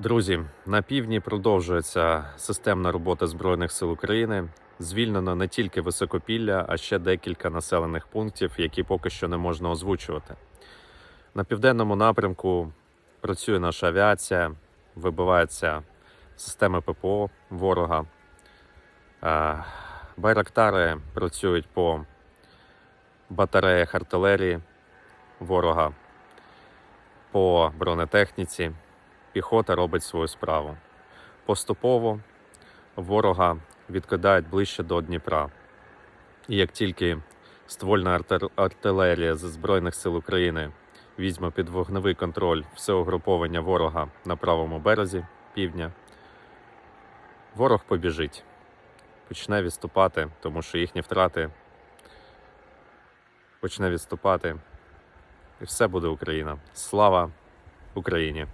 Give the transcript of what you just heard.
Друзі, на півдні продовжується системна робота Збройних сил України. Звільнено не тільки високопілля, а ще декілька населених пунктів, які поки що не можна озвучувати. На південному напрямку працює наша авіація, вибиваються системи ППО ворога. Е, Байрактари працюють по батареях артилерії ворога, по бронетехніці піхота робить свою справу. Поступово ворога відкидають ближче до Дніпра. І як тільки ствольна артилерія з Збройних сил України візьме під вогневий контроль все угруповання ворога на правому березі півдня, ворог побіжить, почне відступати, тому що їхні втрати почне відступати, і все буде Україна. Слава Україні!